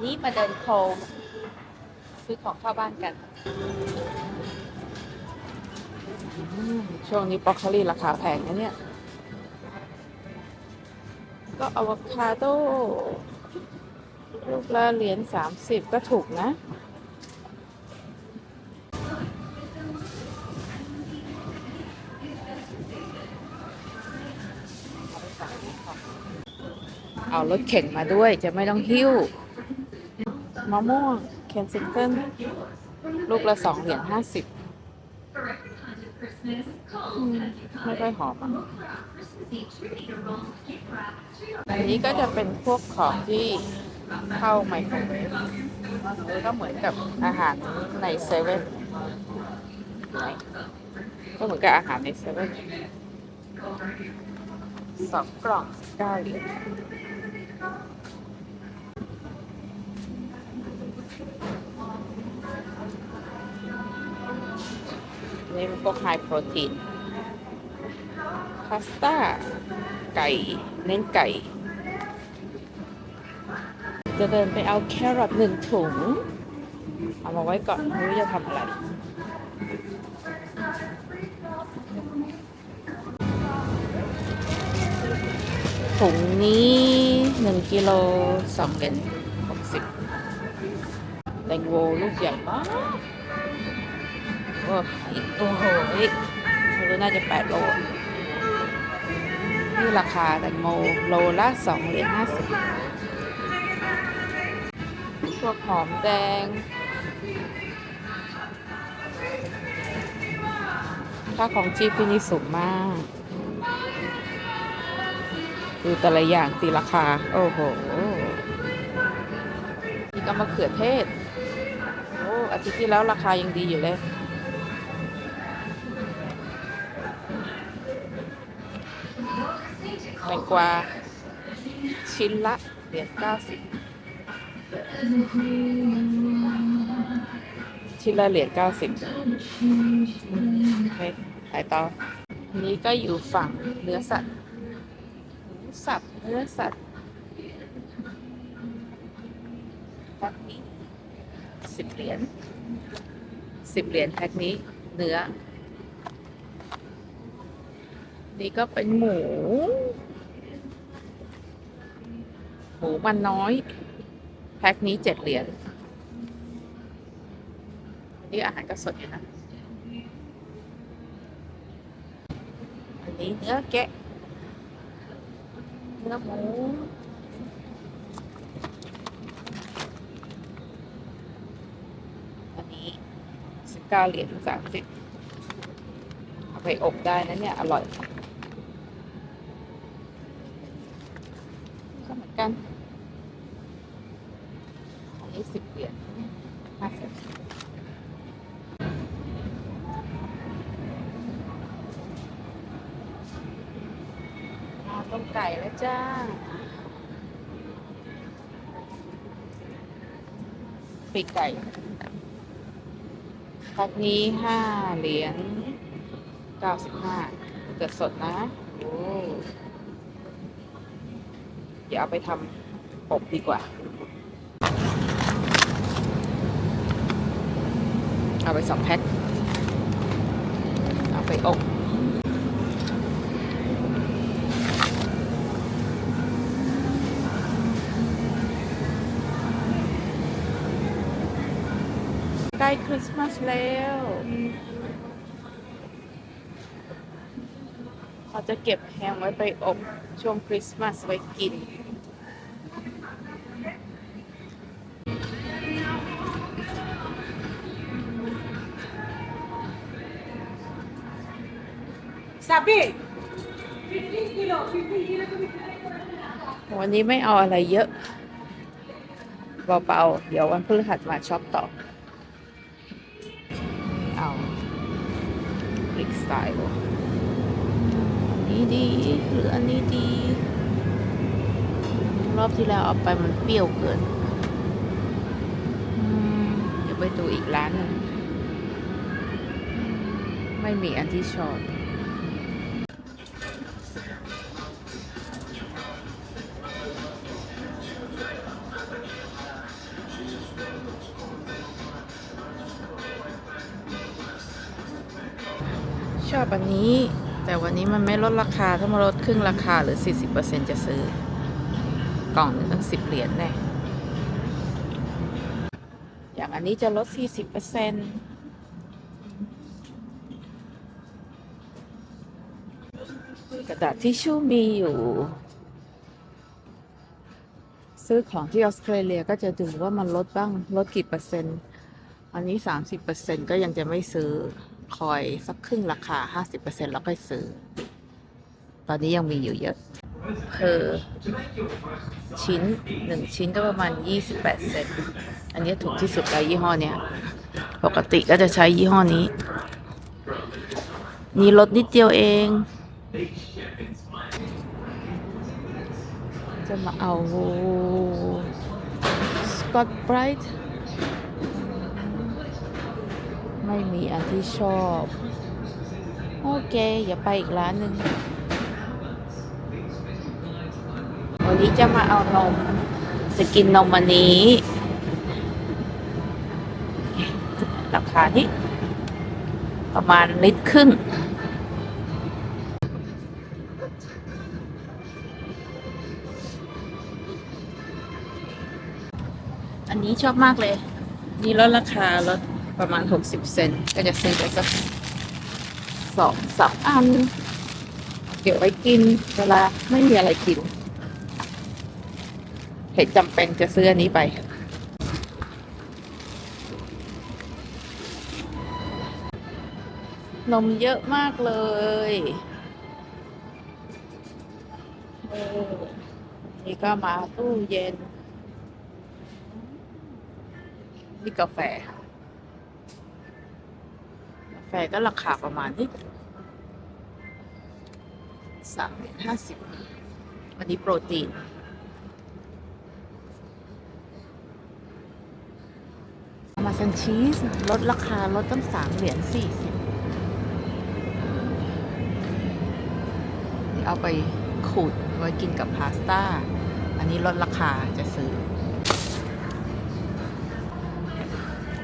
วันนี้มาเดินโคมซื้อของเข้าบ้านกันอืมช่วงนี้บรอกโคลีราคาแพงนะเนี่ย ก็อะโวคาโดลูกละเหรียญสามสิบก็ถูกนะเอารถเข็นมาด้วยจะไม่ต้องหิ้ว มะม่วงเคนซิงเกิลลูกละสองเหรียญห้าสิบไม่ค่อยหอมอะอันนี้ก็จะเป็นพวกของที่เข้าไมโครเวฟก็เหมือนกับอาหารในเซเว่นก็เหมือนกับอาหารในเซเว่นสองกล่องเก้าเหรียญ นี่เป็นพวกไฮโปรตีนพาสต้า ไก่ เน้นไก่ จะเดินไปเอาแครอทหนึ่งถุง เอามาไว้ก่อนไม่รู้จะทำอะไร ถุงนี้หนึ่งกิโลสองเหรียญหกสิบแตงโมลูกใหญ่มาก โอ้อีกโอ้โหไม่รู้น่าจะแปดโลนี่ราคาแตงโมโลละสองเหรียญห้าสิบพวกหอมแดงค่าของชีพที่นี่สูงมาก ดูแต่ละอย่างตีราคา โอ้โห นี่ก็มะเขือเทศ โอ้อาทิตย์ที่แล้วราคายังดีอยู่เลย แตงกวาชิ้นละเหรียญเก้าสิบชิ้นละเหรียญเก้าสิบโอเคไปต่ออันนี้ก็อยู่ฝั่งเนื้อสัตว์หมูสับเนื้อสัตว์แพ็คนี้สิบเหรียญสิบเหรียญแพ็คนี้เนื้อ นี่ก็เป็นหมู หมูมันน้อย แพ็คนี้เจ็ดเหรียญนี่อาหารก็สดอยู่นะ อันนี้เนื้อแกะ เนื้อหมู อันนี้สิบเก้าเหรียญสามสิบเอาไปอบได้นะเนี่ย อร่อยก็เหมือนกัน อันนี้สิบเหรียญห้าสิบมาต้มไก่แล้ว จ้า ปีกไก่พักนี้ห้าเหรียญเก้าสิบห้าเกิดสดนะโอ้เดี๋ยวเอาไปทำอบดีกว่า เอาไปสองแพ็ค เอาไปอบใก ล้คริสต์มาสแล้ว เขาจะเก็บแฮมไว้ไปอบช่วงคริสต์มาสไว้กิน Sabi! วันนี้ไม่เอาอะไรเยอะ เบาๆ เดี๋ยววันพฤหัสมาช็อปต่อ ไตล์วะนี้ดีหรืออันนี้ดี รอบที่แล้วเอาไปมันเปรี้ยวเกินเดี๋ยวไปดูอีกร้านหนึงไม่มีอันที่ชอบ นี้ แต่วันนี้มันไม่ลดราคา ถ้ามาลดครึ่งราคาหรือ 40%จะซื้อ กล่องหนึงตั้ง10 เหรียญแน่อย่างอันนี้จะลด 40%กระดาษทิชชู่มีอยู่ ซื้อของที่ออสเตรเลียก็จะดูว่ามันลดบ้าง ลดกี่เปอร์เซ็นต์ อันนี้ 30%ก็ยังจะไม่ซื้อ คอยสักครึ่งราคา 50%แล้วก็ซื้อ ตอนนี้ยังมีอยู่เยอะเพอชิ้น1ชิ้นก็ประมาณ 28 เซนอันนี้ถูกที่สุดแล้วยี่ห้อเนี้ย ปกติก็จะใช้ยี่ห้อนี้ นี่ลดนิดเดียวเอง จะมาเอาสกอตไบรท์ ไม่มีอันที่ชอบ โอเค อย่าไปอีกร้านหนึ่งวันนี้จะมาเอานม จะกินนมอันนี้ ราคานี้ ประมาณลิตรครึ่งอันนี้ชอบมากเลยนี่ลดราคาลด ประมาณ 60 เซนก็จะซื้อไปสักสองสามอัน เก็บไว้กินเวลาไม่มีอะไรกินเหตุจำเป็นจะซื้ออันนี้ไปนมเยอะมากเลยเออนี่ก็มาตู้เย็น นี่กาแฟกา แฟก็ราคาประมาณนี้สามเหรียญห้าสิบวันนี้โปรตีน มาซันชีสลดราคาลดตั้งสามเหรียญสี่สิบนี่เอาไปขูดไว้กินกับพาสต้า อันนี้ลดราคาจะซื้อ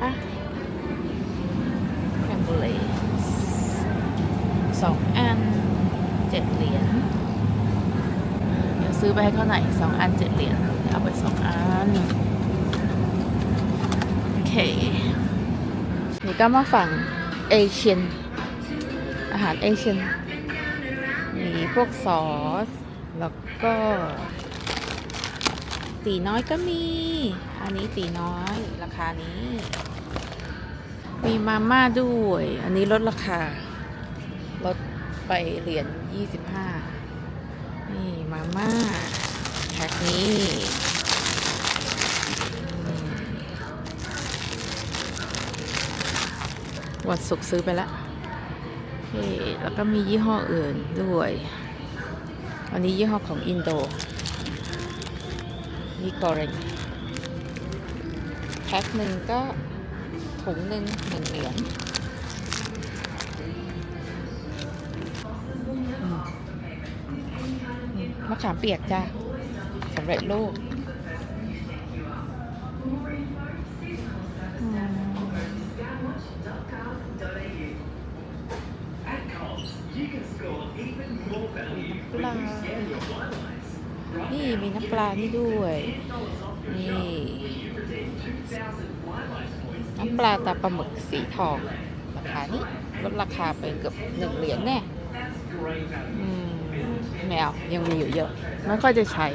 อะแคมเบลส อันเจ็ดเหรียญเดี๋ยวซื้อไปให้เขาไหนอยสองอันเจ็ดเหรียญเอาไปสองอัน โอเค นี่ก็มาฝั่งเอเชียน อาหารเอเชียน มีพวกซอส แล้วก็ตีน้อยก็มี อันนี้ตีน้อยราคานี้ มีมาม่าด้วย อันนี้ลดราคา ไปเหรียญ25นี่มาม่าแพ็คนี้วันศุกร์ซื้อไปแล้วเฮ้แล้วก็มียี่ห้ออื่นด้วย อันนี้ยี่ห้อของอินโด มีกอเรนแพ็คหนึ่งก็ถุงหนึ่งหนึ่งเหรียญ มะขามเปียกจ้าสำเร็จรูปปลา นี่มีน้ำปลานี่ด้วย นี่ น้ำปลาตาปลาหมึกสีทอง ราคานี้ลดราคาไปเกือบหนึ่งเหรียญแน่อืม ไม่เอายังมีอยู่เยอะ ไม่ค่อยจะใช้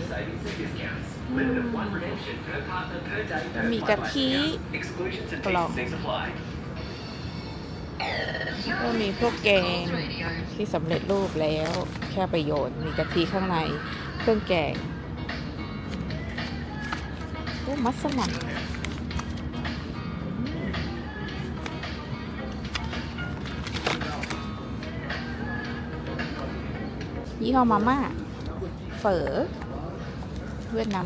อืมมีกะทิกล่องก็มีพวกแกงที่สำเร็จรูปแล้ว แค่ไปโยนมีกะทิข้างใน เครื่องแกงโอ้มัสมั่น ยี่ห้อมาม่าเฝอเวียดนาม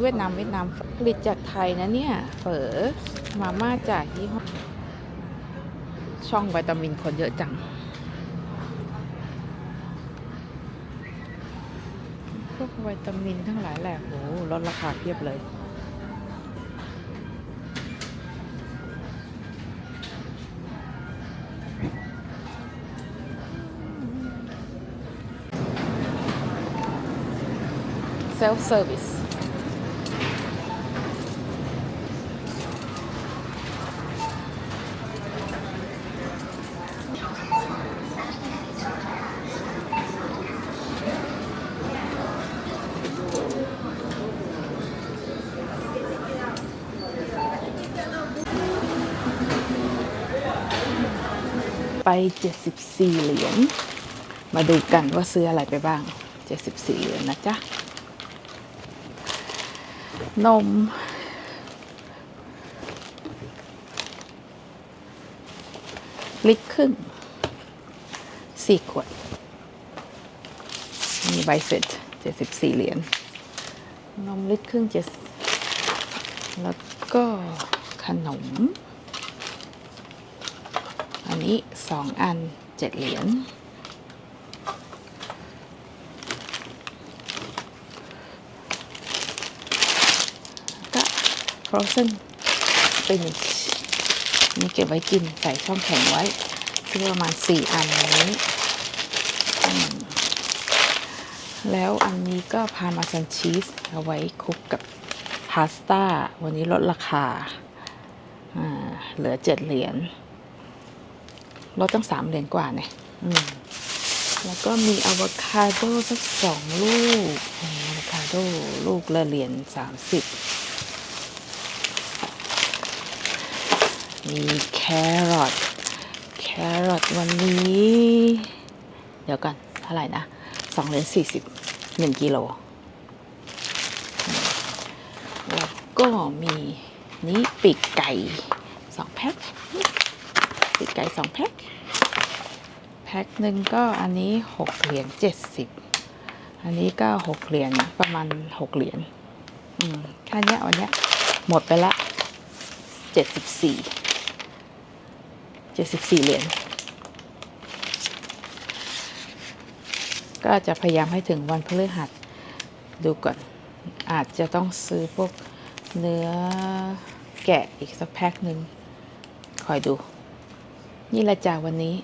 เวียดนามเวียดนามผลิตจากไทยนะเนี่ย เฝอมาม่าจากยี่ห้อช่องวิตามินคนเยอะจัง พวกวิตามินทั้งหลายแหละโหลดราคาเพียบเลย self service ไป 74 เหรียญ มาดูกันว่าซื้ออะไรไปบ้าง 74 เหรียญนะจ๊ะ นม ลิตรครึ่งสี่ขวด มีใบเสร็จ74เหรียญนมลิตรครึ่งเจ็ดแล้วก็ขนม อันนี้สองอันเจ็ดเหรียญ frozen spinach นี่เก็บไว้กินใส่ช่องแข็งไว้ซื้อประมาณสี่อันนี้ แล้วอันนี้ก็พามาซันชีสเอาไว้คลุกกับพาสต้า วันนี้ลดราคาอ่าเหลือเจ็ดเหรียญลดตั้งสามเหรียญกว่าเนี่ยแล้วก็มีอะโวคาโดสักสองลูกอะโวคาโดลูกละเหรียญสามสิบ มีแครอท แครอทวันนี้ เดี๋ยวกันเท่าไหร่นะสองเหรียญสี่สิบหนึ่งกิโล แล้วก็มีนี่ปีกไก่สองแพ็ค ปีกไก่สองแพ็ค แพ็คหนึ่งก็อันนี้หกเหรียญเจ็ดสิบ อันนี้ก็หกเหรียญประมาณหกเหรียญ อืมแค่เนี้ยวันเนี้ยหมดไปละเจ็ดสิบสี่ เจ็ดสิบสี่เหรียญก็จะพยายามให้ถึงวันพฤหัสดูก่อน อาจจะต้องซื้อพวกเนื้อแกะอีกสักแพ็คหนึ่งคอยดู นี่ละจากวันนี้